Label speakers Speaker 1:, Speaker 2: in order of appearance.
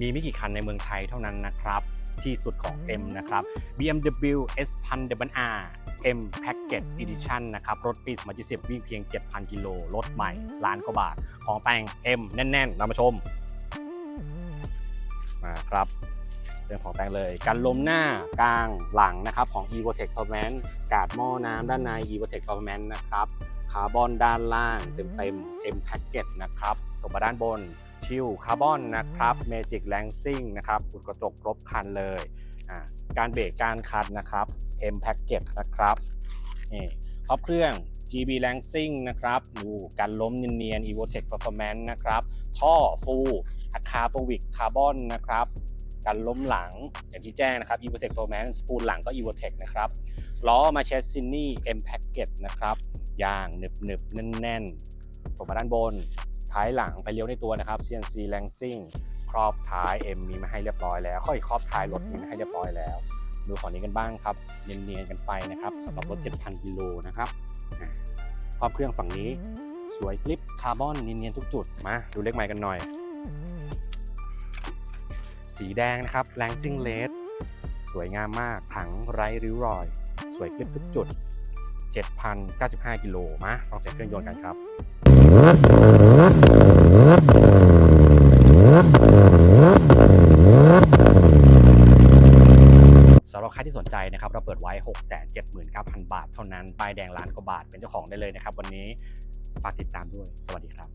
Speaker 1: มีไม่กี่คันในเมืองไทยเท่านั้นนะครับ ที่สุดของ M นะครับ BMW S 1000 w R M Package Edition นะครับ รถปี 2020 วิ่งเพียง 7,000 กิโล รถใหม่ ล้านกว่าบาท ของแต่ง M แน่นๆนำมาชม มาครับเรื่องของแต่งเลยกันลมหน้ากลางหลังนะครับของ e v o t e c Performance กาดหม้อน้ำด้านใน e v o t e c Performance นะครับคาร์บอนด้านล่างเต็มๆ M Package นะครับตกมาด้านบน ชิลคาร์บอนนะครับ Magic l a n c i n g นะครับอุดกระจกครบคันเลยการเบรกการคันนะครับ M Package นะครับนี่ครอบเครื่อง GB l a n c i n g นะครับดูการล้มเนียนๆ Evotech Performance นะครับ ท่อฟูอะคาโปวิกคาร์บอนนะครับกันล้มหลังอย่างที่แจ้งนะครับ Evotech Performance ปูนหลังก็ Evotech นะครับ ล้อมาเชสซินี่ M Package นะครับ ยางหนึบๆ แน่นๆตกมาด้านบน ท้ายหลังไปเลี้ยวในตัวนะครับ CNC Lancing ครอบท้าย M มีมาให้เรียบร้อยแล้วค่อยครอบท้ายรถมีมาให้เรียบร้อยแล้ว ดูฝั่งนี้กันบ้างครับเนียนๆกันไปนะครับสำหรับรถ 7,000กิโลนะครับครอบเครื่องฝั่งนี้สวยกลิปคาร์บอนเนียนๆทุกจุดมาดูเลขใหม่กันหน่อย สีแดงนะครับ Lancing Red สวยงามมากถังไร้ริ้วรอย สวยคลิปทุกจุด 7,095 กิโลมาฟังเสียงเครื่องยนต์กันครับ สำหรับใครที่สนใจนะครับ เราเปิดไว้ 679,000 บาทเท่านั้นป้ายแดงล้านกว่าบาทเป็นเจ้าของได้เลยนะครับ วันนี้ฝากติดตามด้วย สวัสดีครับ